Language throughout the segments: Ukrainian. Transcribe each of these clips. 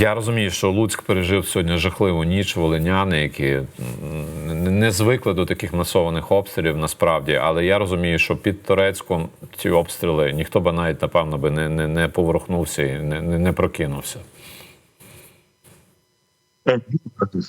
Я розумію, що Луцьк пережив сьогодні жахливу ніч волиняни, які не- не звикли до таких масованих обстрілів насправді. Але я розумію, що під Торецьком ці обстріли ніхто би навіть напевно би не, не, не поворухнувся і не, не, не прокинувся.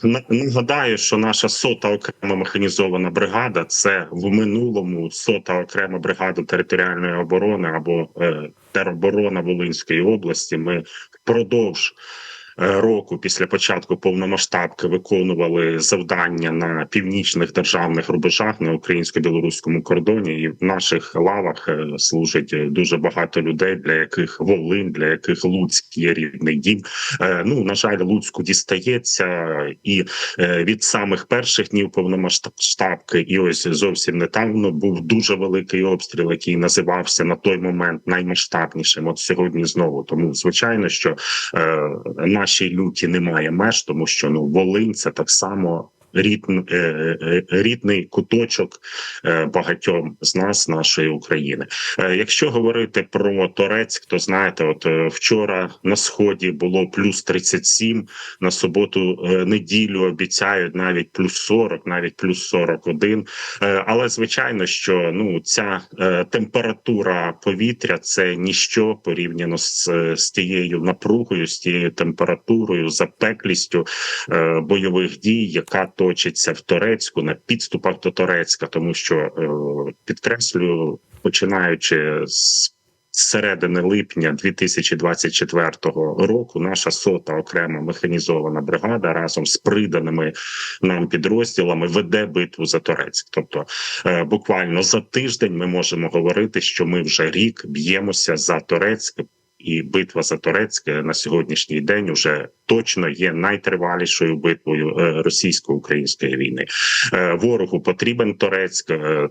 Н- Нагадаю, що наша сота окрема механізована бригада це в минулому сота окрема бригада територіальної оборони або е, тероборона Волинської області. Ми впродовж е, року після початку повномасштабки виконували завдання на північних державних рубежах на українсько-білоруському кордоні, і в наших лавах е, служить е, дуже багато людей, для яких Волин, для яких Луцьк є рідний дім. Е, Ну на жаль, Луцьку дістається і е, від самих перших днів повномасштабки, і ось зовсім недавно був дуже великий обстріл, який називався на той момент наймасштабнішим. От сьогодні знову. Тому звичайно, що е, нашій люті немає меж, тому що ну Волинь це так само. Рід, е, е, рідний куточок е, багатьом з нас, нашої України. Якщо говорити про Торецьк, то знаєте, от вчора на сході було плюс 37, на суботу неділю обіцяють навіть плюс 40, навіть плюс 41. Е, Але звичайно, що ну ця температура повітря це ніщо порівняно з, з тією напругою, з тією температурою, запеклістю бойових дій, яка точиться в Торецьку на підступах до Торецька, тому що е, підкреслюю, починаючи з середини липня 2024 року наша сота окрема механізована бригада разом з приданими нам підрозділами веде битву за Торецьк. Тобто, е, буквально за тиждень ми можемо говорити, що ми вже рік б'ємося за Торецьк. І битва за Торецьк на сьогоднішній день вже точно є найтривалішою битвою е, російсько-української війни. Е, Ворогу потрібен Торецьк. е,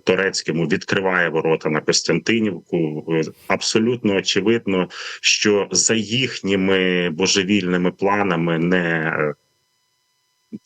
відкриває ворота на Костянтинівку. Абсолютно очевидно, що за їхніми божевільними планами не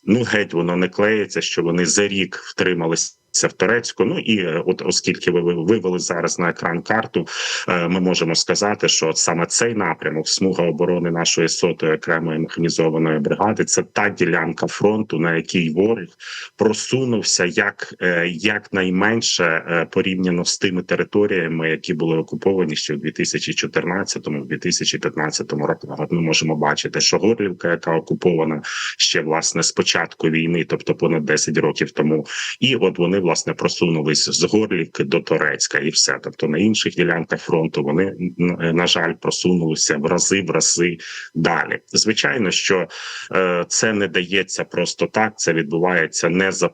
ну геть воно не клеїться, що вони за рік втрималися. В Турецьку, ну і е, от оскільки ви ви вивели зараз на екран карту, е, ми можемо сказати, що саме цей напрямок, смуга оборони нашої сотої окремої механізованої бригади, це та ділянка фронту, на якій ворог просунувся як е, якнайменше е, порівняно з тими територіями, які були окуповані ще в 2014-2015 роках. От Ми можемо бачити, що Горлівка, яка окупована ще власне з початку війни, тобто понад 10 років тому, і от вони власне просунулись з Горлівки до Торецька, і все. Тобто на інших ділянках фронту вони на жаль просунулися в рази в рази далі. Звичайно, що е, це не дається просто так. Це відбувається не за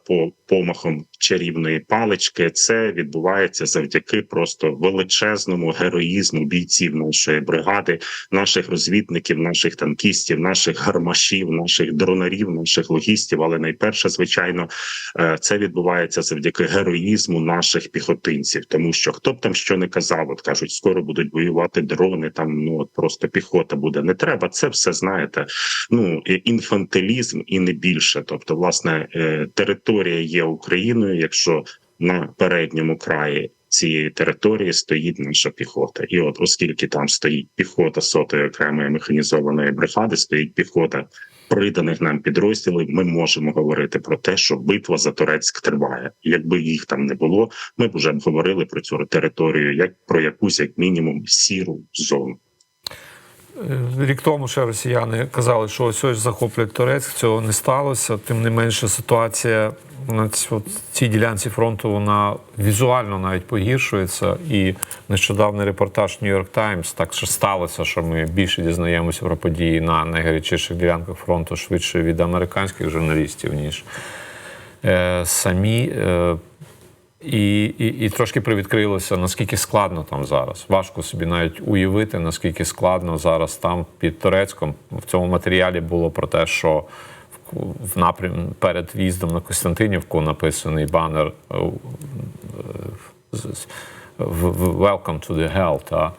помахом чарівної палички. Це відбувається завдяки просто величезному героїзму бійців нашої бригади, наших розвідників, наших танкістів, наших гармашів, наших дронарів, наших логістів. Але найперше, звичайно, е, це відбувається завдяки героїзму наших піхотинців, тому що хто б там що не казав, от кажуть, скоро будуть воювати дрони. Там ну от просто піхота буде. Не треба. Це все знаєте. Ну інфантилізм і не більше. Тобто, власне, е, територія є Україною, якщо на передньому краї. Цієї території стоїть наша піхота, і от оскільки там стоїть піхота сотої окремої механізованої бригади, стоїть піхота приданих нам підрозділів, ми можемо говорити про те, що битва за Турецьк триває. Якби їх там не було, ми б вже говорили про цю територію як про якусь, як мінімум, сіру зону. Е, Рік тому ще росіяни казали, що ось ось захоплять Турецьк. Цього не сталося. Тим не менше, ситуація на цій ділянці фронту вона візуально навіть погіршується. І нещодавний репортаж York Times так що сталося, що ми більше дізнаємося про події на найгарячіших ділянках фронту швидше від американських журналістів, ніж е, самі. Е, і, і, і трошки привідкрилося, наскільки складно там зараз. Важко собі навіть уявити, наскільки складно зараз там під Турецьком. В цьому матеріалі було про те, що в, напрям перед в'їздом на Костянтинівку написаний банер е, Welcome to the hell. Та?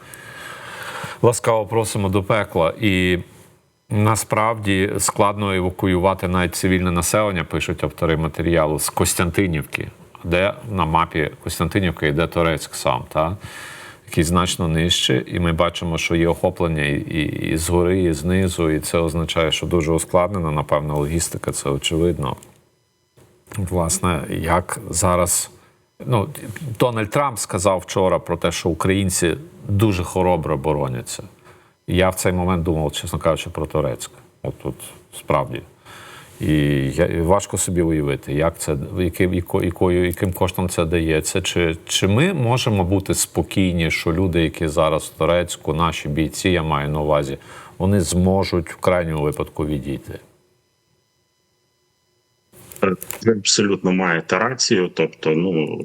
Ласкаво просимо до пекла. І насправді складно евакуювати навіть цивільне населення, пишуть автори матеріалу з Костянтинівки, де на мапі Костянтинівка йде Турецьк сам. Та? який значно нижче, і ми бачимо, що є охоплення і, і, згори, і знизу, і це означає, що дуже ускладнена, напевно, логістика, це очевидно. Власне, як зараз. Ну, Дональд Трамп сказав вчора про те, що українці дуже хоробро бороняться. Я в цей момент думав, чесно кажучи, про Турецьке. От тут справді. І я, важко собі уявити, як це, яким, якою, яким коштом це дається. Чи, чи ми можемо бути спокійні, що люди, які зараз в Турецьку, наші бійці, я маю на увазі, вони зможуть в крайньому випадку відійти? Ви абсолютно маєте рацію. Тобто, ну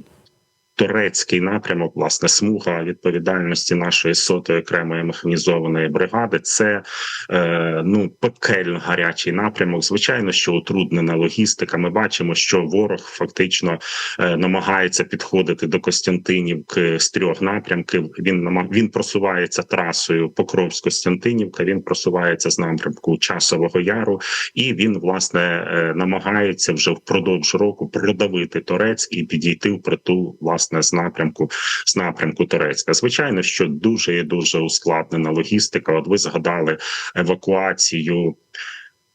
турецький напрямок, власне, смуга відповідальності нашої сотої окремої механізованої бригади. Це е, ну пекельно гарячий напрямок. Звичайно, що утруднена логістика. Ми бачимо, що ворог фактично е, намагається підходити до Костянтинівки з трьох напрямків. Він він просувається трасою Покровськ-Костянтинівка. Він просувається з напрямку Часового Яру, і він власне е, намагається вже впродовж року продавити Торецьк і підійти в притул власне з напрямку з напрямку Турецька. Звичайно, що дуже і дуже ускладнена логістика. От ви згадали евакуацію.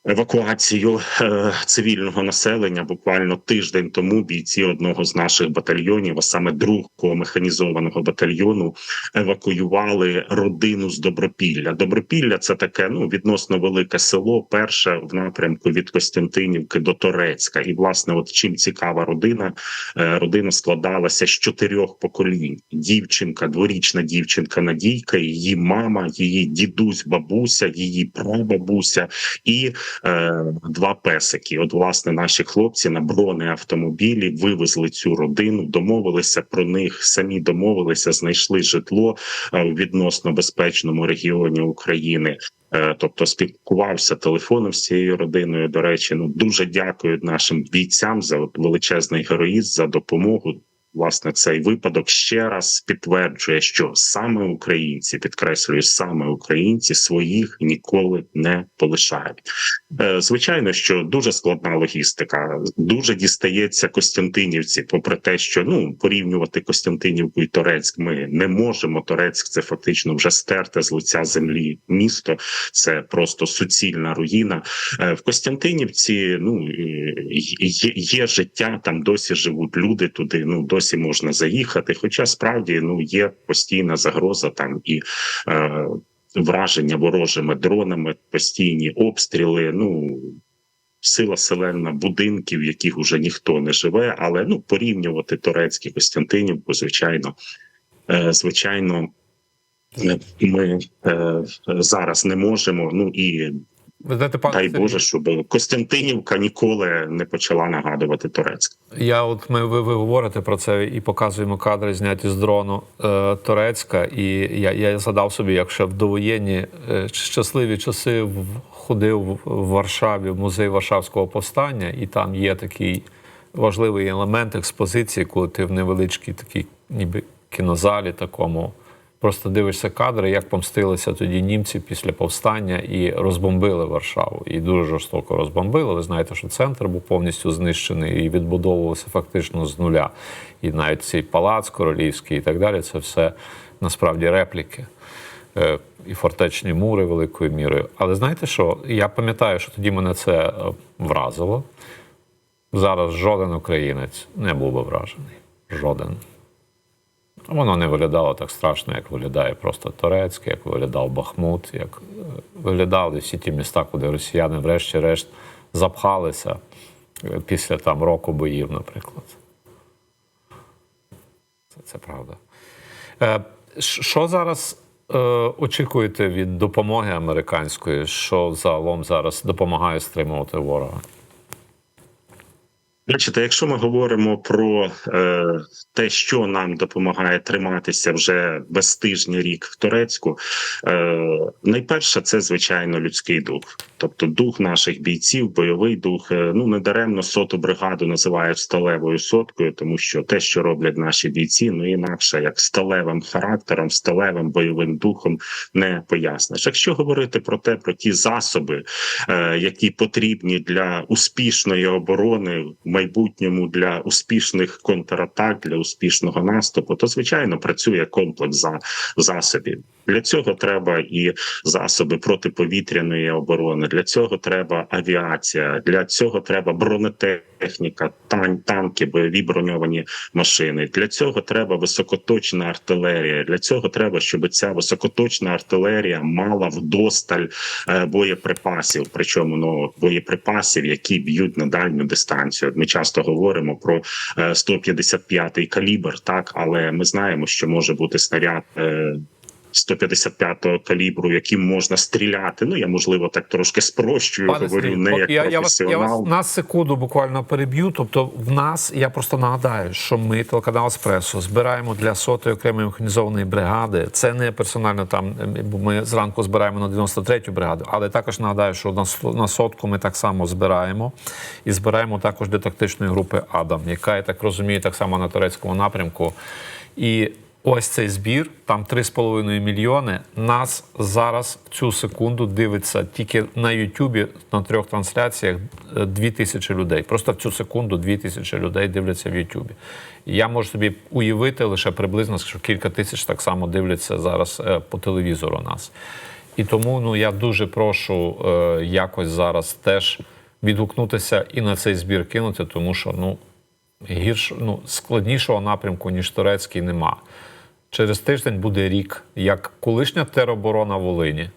Евакуацію е, цивільного населення буквально тиждень тому бійці одного з наших батальйонів, а саме другого механізованого батальйону, евакуювали родину з Добропілля. Добропілля це таке ну відносно велике село, перше в напрямку від Костянтинівки до Торецька. І власне, от чим цікава родина, е, родина складалася з чотирьох поколінь: дівчинка, дворічна дівчинка Надійка, її мама, її дідусь, бабуся, її прабабуся і е, два песики. От, власне, наші хлопці на бронеавтомобілі вивезли цю родину, домовилися про них, самі домовилися, знайшли житло е, в відносно безпечному регіоні України. Е, Тобто спілкувався телефоном з цією родиною. До речі, ну дуже дякую нашим бійцям за величезний героїзм, за допомогу. Власне, цей випадок ще раз підтверджує, що саме українці підкреслюю, саме українці своїх ніколи не полишають. Е, Звичайно, що дуже складна логістика, дуже дістається Костянтинівці, попри те, що ну порівнювати Костянтинівку і Торецьк ми не можемо. Торецьк це фактично вже стерте з лиця землі місто. Це просто суцільна руїна. Е, В Костянтинівці ну є життя, там досі живуть люди туди. Ну досі можна заїхати. Хоча справді ну є постійна загроза там і. Е, Враження ворожими дронами, постійні обстріли. Ну сила селена будинків, в яких уже ніхто не живе. Але ну порівнювати Торецьк і Костянтинівку, звичайно, е, звичайно, ми е, зараз не можемо. Ну і знаєте, пане дай Боже, щоб Костянтинівка ніколи не почала нагадувати Торецьк. Я от ми ви, ви говорите про це і показуємо кадри, зняті з дрону е, Турецька. І я, я згадав собі, як ще в довоєнні е, щасливі часи в- ходив в- в Варшаві в музей Варшавського повстання, і там є такий важливий елемент експозиції, коли ти в невеличкій такій, ніби кінозалі такому. Просто дивишся кадри, як помстилися тоді німці після повстання і розбомбили Варшаву. І дуже жорстоко розбомбили. Ви знаєте, що центр був повністю знищений і відбудовувався фактично з нуля. І навіть цей палац королівський і так далі це все насправді репліки. Е, І фортечні мури великою мірою. Але знаєте що? Я пам'ятаю, що тоді мене це е, вразило. Зараз жоден українець не був би вражений. Жоден. Воно не виглядало так страшно, як виглядає просто Торецьк, як виглядав Бахмут, як е, виглядали всі ті міста, куди росіяни, врешті-решт, запхалися е, після там року боїв, наприклад. Це, це правда. Е, що зараз очікуєте від допомоги американської? Що загалом зараз допомагає стримувати ворога? Бачите, якщо ми говоримо про е, те, що нам допомагає триматися вже без тижня рік в Турецьку, е, найперше це звичайно людський дух. Тобто, дух наших бійців, бойовий дух, е, ну недаремно соту бригаду називають сталевою соткою, тому що те, що роблять наші бійці, ну інакше як сталевим характером, сталевим бойовим духом не поясниш. Якщо говорити про те, про ті засоби, е, які потрібні для успішної оборони майбутньому для успішних контратак, для успішного наступу, то звичайно працює комплекс за засобів. Для цього треба і засоби протиповітряної оборони. Для цього треба авіація. Для цього треба бронетехніка, тан- танки, бойові броньовані машини. Для цього треба високоточна артилерія. Для цього треба, щоб ця високоточна артилерія мала вдосталь е, боєприпасів. Причому ну боєприпасів, які б'ють на дальню дистанцію. Ми часто говоримо про е, 155-й калібр, так але ми знаємо, що може бути снаряд. Е, 155-го калібру, яким можна стріляти. Ну я можливо так трошки спрощую, Пане говорю Сергій, не як я, я, вас, я вас на секунду буквально переб'ю. Тобто, в нас я просто нагадаю, що ми, телеканал Еспресо, збираємо для сотої окремої механізованої бригади. Це не персонально там. е, бо Ми зранку збираємо на 93-ю бригаду, але також нагадаю, що на сотку ми так само збираємо і збираємо також для тактичної групи Адам, яка я так розумію, так само на турецькому напрямку. І Ось цей збір, там 3,5 мільйони. Нас зараз в цю секунду дивиться тільки на Ютубі на трьох трансляціях 2 тисячі людей. Просто в цю секунду 2 тисячі людей дивляться в Ютубі. Я можу собі уявити лише приблизно, що кілька тисяч так само дивляться зараз е, по телевізору нас. І тому ну я дуже прошу е, якось зараз теж відгукнутися і на цей збір кинути, тому що ну гірш, ну, складнішого напрямку, ніж турецький, нема. Через тиждень буде рік, як колишня тероборона Волині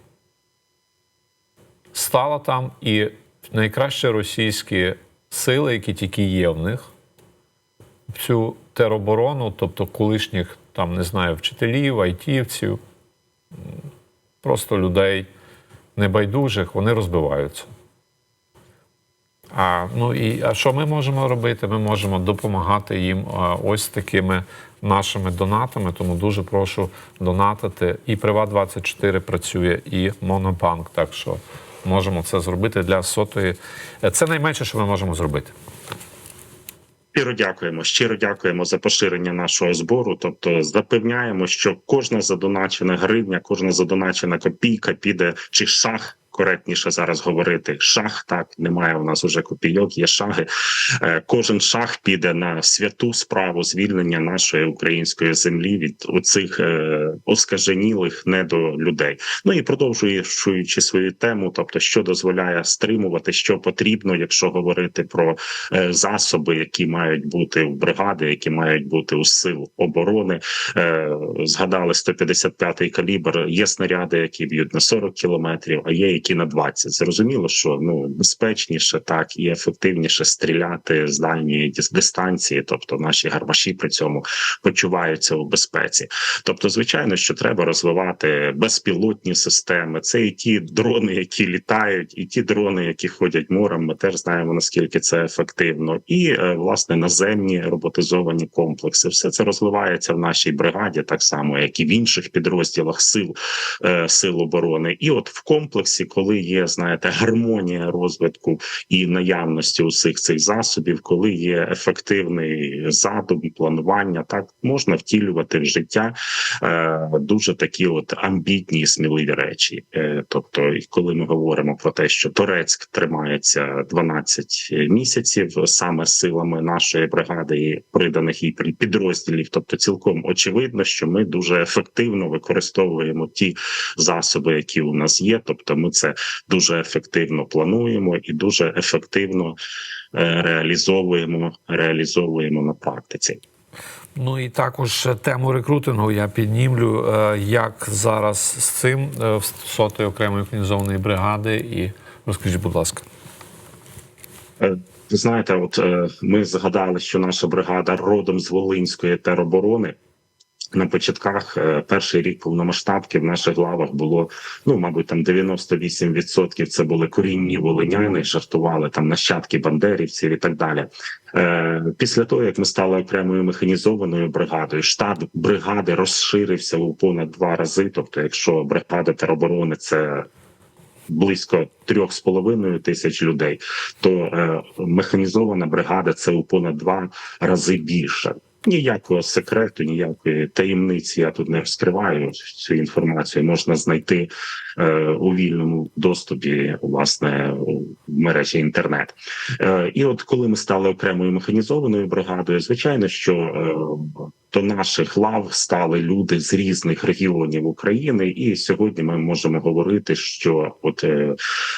стала там, і найкращі російські сили, які тільки є в них, цю тероборону, тобто колишніх, там, не знаю, вчителів, айтівців, просто людей небайдужих, вони розбиваються. А, ну і а що ми можемо робити? Ми можемо допомагати їм ось такими нашими донатами. Тому дуже прошу донатити. І Приват 24 працює, і Монобанк. Так що можемо це зробити для сотої. Е, Це найменше, що ми можемо зробити. Щиро дякуємо. Щиро дякуємо за поширення нашого збору. Тобто запевняємо, що кожна задоначена гривня, кожна задоначена копійка піде чи шах. Коректніше зараз говорити шах. Так немає у нас уже копійок, є шаги. Е, Кожен шах піде на святу справу звільнення нашої української землі від оцих е, оскаженілих недолюдей. Ну і продовжуючи свою тему, тобто що дозволяє стримувати, що потрібно, якщо говорити про е, засоби, які мають бути в бригади, які мають бути у сил оборони. Згадали 155-й калібр. Є снаряди, які б'ють на 40 кілометрів, а є які на 20. Зрозуміло, що ну безпечніше так і ефективніше стріляти з дальньої дис- дистанції, тобто наші гармаші при цьому почуваються у безпеці. Тобто, звичайно, що треба розвивати безпілотні системи. Це і ті дрони, які літають, і ті дрони, які ходять морем. Ми теж знаємо наскільки це ефективно, і е, власне наземні роботизовані комплекси. Все це розвивається в нашій бригаді, так само як і в інших підрозділах сил е, сил оборони. І от в комплексі, коли є, знаєте, гармонія розвитку і наявності усіх цих засобів, коли є ефективний задум, планування, так можна втілювати в життя е, дуже такі от амбітні і сміливі речі. Е, тобто, коли ми говоримо про те, що Торецьк тримається 12 місяців саме силами нашої бригади і приданих їй підрозділів, тобто цілком очевидно, що ми дуже ефективно використовуємо ті засоби, які у нас є. Тобто, ми це дуже ефективно плануємо і дуже ефективно е, реалізовуємо, реалізовуємо на практиці. Ну і також тему рекрутингу я піднімлю, е, як зараз з цим е, в сотої окремої механізованої бригади. І розкажіть, будь ласка. Ви знаєте, от ми згадали, що наша бригада родом з Волинської тероборони. На початках е, перший рік повномасштабки в наших главах було ну, мабуть, там 98% це були корінні волиняни, жартували там нащадки бандерівців і так далі. Е, Після того, як ми стали окремою механізованою бригадою, штат бригади розширився у понад два рази. Тобто, якщо бригада тероборони це близько трьох з половиною тисяч людей, то е, механізована бригада це у понад два рази більше. Ніякого секрету, ніякої таємниці я тут не розкриваю. Цю інформацію можна знайти е, у вільному доступі, власне, в мережі інтернет. Е, і от коли ми стали окремою механізованою бригадою, звичайно, що е, до наших лав стали люди з різних регіонів України, і сьогодні ми можемо говорити, що от е,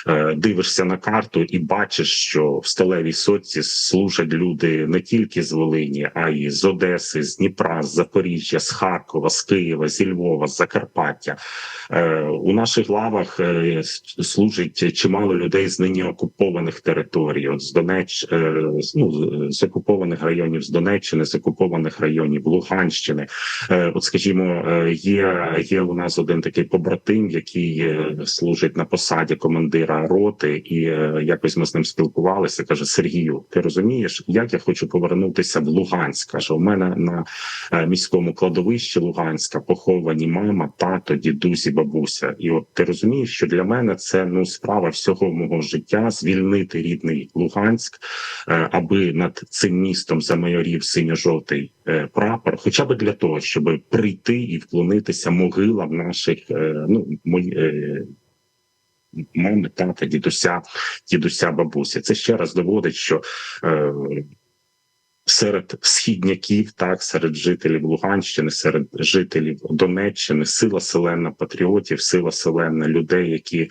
е, дивишся на карту і бачиш, що в сталевій сотці служать люди не тільки з Волині, а й з Одеси, з Дніпра, з Запоріжжя, з Харкова, з Києва, зі Львова, з Закарпаття. Е, у наших лавах е, служить чимало людей з нині окупованих територій, от з Донеч, е, ну, з- окупованих районів з Донеччини, з окупованих районів Луганщини. Е, От, скажімо, е, є, є у нас один такий побратим, який е, служить на посаді командира роти, і якось ми з ним спілкувалися. каже: Сергію, ти розумієш, як я хочу повернутися в Луганськ? каже, у мене на міському кладовищі Луганська поховані мама, тато, дідусь і бабуся. І от ти розумієш, що для мене це ну справа всього мого життя звільнити рідний Луганськ, аби над цим містом замайорів синьо-жовтий прапор, хоча б для того, щоб прийти і вклонитися могилам наших е, ну мої. е, Мами, тата, дідуся, дідуся, бабуся. Це ще раз доводить, що е, серед східняків, так серед жителів Луганщини, серед жителів Донеччини, сила селена патріотів, сила селена людей, які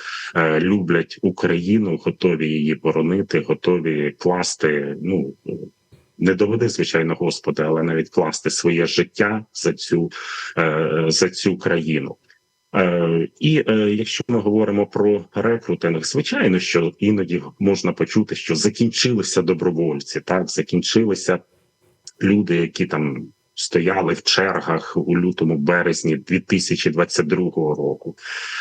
люблять Україну, готові її боронити, готові класти. Ну не доведи, звичайно, Господи, але навіть класти своє життя за цю, е, за цю країну. Е, І е, якщо ми говоримо про рекрутинг, звичайно, що іноді можна почути, що закінчилися добровольці, так закінчилися люди, які там стояли в чергах у лютому березні 2022 року.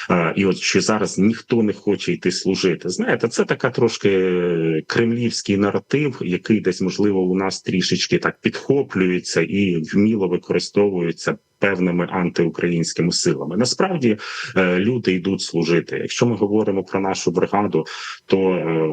Е, І от що зараз ніхто не хоче йти служити. Знаєте, це така трошки кремлівський наратив, який десь можливо у нас трішечки так підхоплюється і вміло використовується. Певними антиукраїнськими силами насправді е, люди йдуть служити. Якщо ми говоримо про нашу бригаду, то е,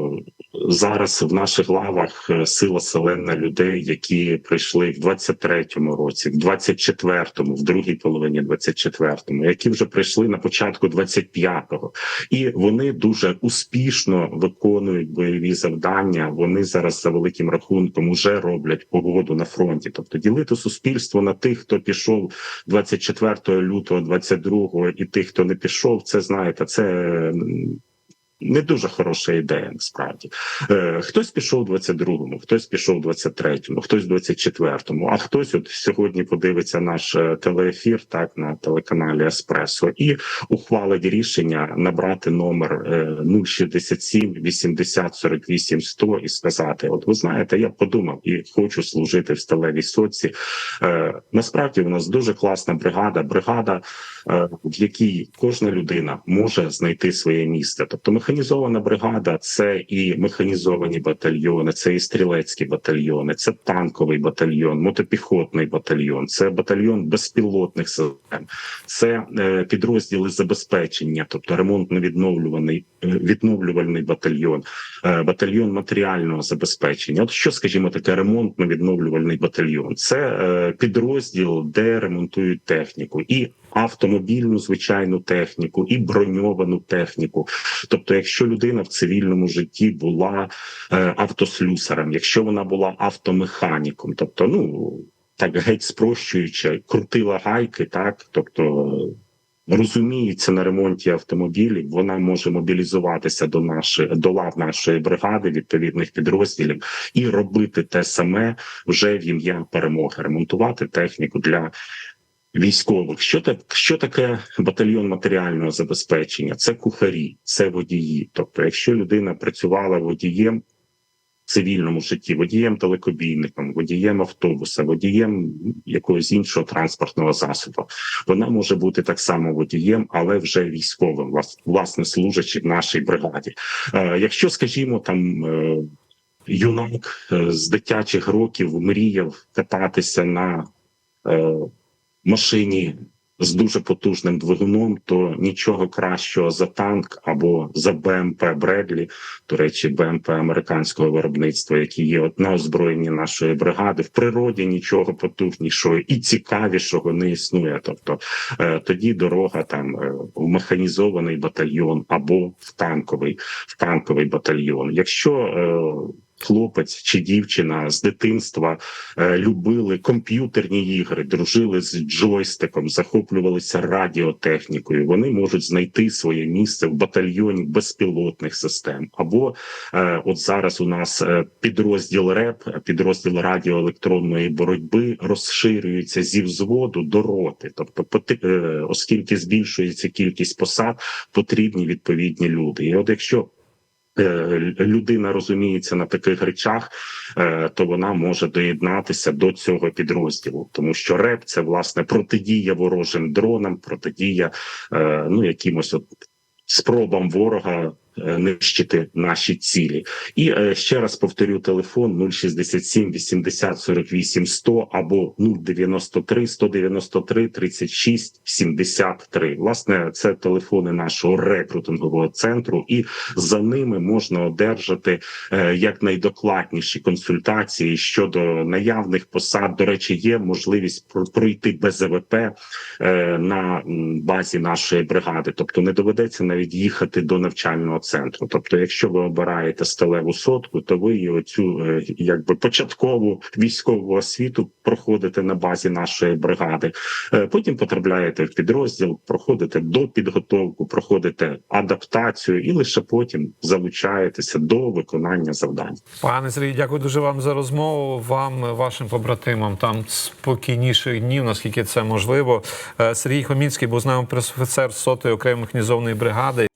зараз в наших лавах е, сила селена людей, які прийшли в 23-му році, в 24-му, в другій половині 24-му, які вже прийшли на початку 25-го. і вони дуже успішно виконують бойові завдання. Вони зараз за великим рахунком уже роблять погоду на фронті. Тобто ділити суспільство на тих, хто пішов 24 лютого, 22 і тих, хто не пішов, це знаєте, це. Не дуже хороша ідея, насправді. Е, хтось пішов у 22-му, хтось пішов у 23-му, хтось в 24-му, а хтось от сьогодні подивиться наш е, телеефір так на телеканалі Еспресо і ухвалить рішення набрати номер е, 067 80 48 100 і сказати: От ви знаєте, я подумав і хочу служити в сталевій соці. Е, насправді у нас дуже класна бригада. Бригада, е, в якій кожна людина може знайти своє місце. Тобто механізована бригада це і механізовані батальйони, це і стрілецькі батальйони, це танковий батальйон, мотопіхотний батальйон, це батальйон безпілотних систем, це е, підрозділи забезпечення, тобто ремонтно-відновлюваний е, відновлювальний батальйон, е, батальйон матеріального забезпечення. От що, скажімо, таке ремонтно-відновлювальний батальйон? Це підрозділ, де ремонтують техніку і автомобільну звичайну техніку, і броньовану техніку. Тобто, якщо людина в цивільному житті була е, автослюсарем, якщо вона була автомеханіком, тобто, ну так геть спрощуючи, крутила гайки, так тобто. Розуміється на ремонті автомобілів, вона може мобілізуватися до нашої до лав нашої бригади відповідних підрозділів і робити те саме вже в ім'я перемоги, ремонтувати техніку для військових. Що так, що таке батальйон матеріального забезпечення? Це кухарі, це водії. Тобто, якщо людина працювала водієм в цивільному житті, водієм телекобійником, водієм автобуса, водієм якогось іншого транспортного засобу, вона може бути так само водієм, але вже військовим, влас- власне служачи в нашій бригаді. Е, якщо, скажімо, там. Е, Юнак е, з дитячих років мріяв кататися на машині з дуже потужним двигуном, то нічого кращого за танк або за БМП Бредлі, до речі, БМП американського виробництва, які є от на озброєнні нашої бригади. В природі нічого потужнішого і цікавішого не існує. Тобто е, тоді дорога там е, в механізований батальйон або в танковий, в танковий батальйон. Якщо е, Хлопець чи дівчина з дитинства е, любили комп'ютерні ігри, дружили з джойстиком, захоплювалися радіотехнікою. Вони можуть знайти своє місце в батальйоні безпілотних систем. Або е, от зараз у нас е, підрозділ РЕП, підрозділ радіоелектронної боротьби, розширюється зі взводу до роти. Тобто, поти- оскільки збільшується кількість посад, потрібні відповідні люди. І от якщо людина розуміється на таких речах, е, то вона може доєднатися до цього підрозділу, тому що РЕП це власне протидія ворожим дронам, протидія е, ну якимось от спробам ворога. Е, Нищити наші цілі, і е, ще раз повторю: телефон 067 80 48 100 або 093 193 36 73. Власне, це телефони нашого рекрутингового центру, і за ними можна одержати е, якнайдокладніші консультації щодо наявних посад. До речі, є можливість про- пройти без АВП на базі нашої бригади, тобто не доведеться навіть їхати до навчального центру. Тобто, якщо ви обираєте сталеву сотку, то ви і оцю е, якби початкову військову освіту проходите на базі нашої бригади. Е, Потім потрапляєте в підрозділ, проходите до підготовку, проходите адаптацію, і лише потім залучаєтеся до виконання завдань. Пане Сергій, дякую дуже вам за розмову. Вам, вашим побратимам, там спокійніших днів, наскільки це можливо. Е, Сергій Хомінський був з нами пресофіцер сотої окремої механізованої бригади.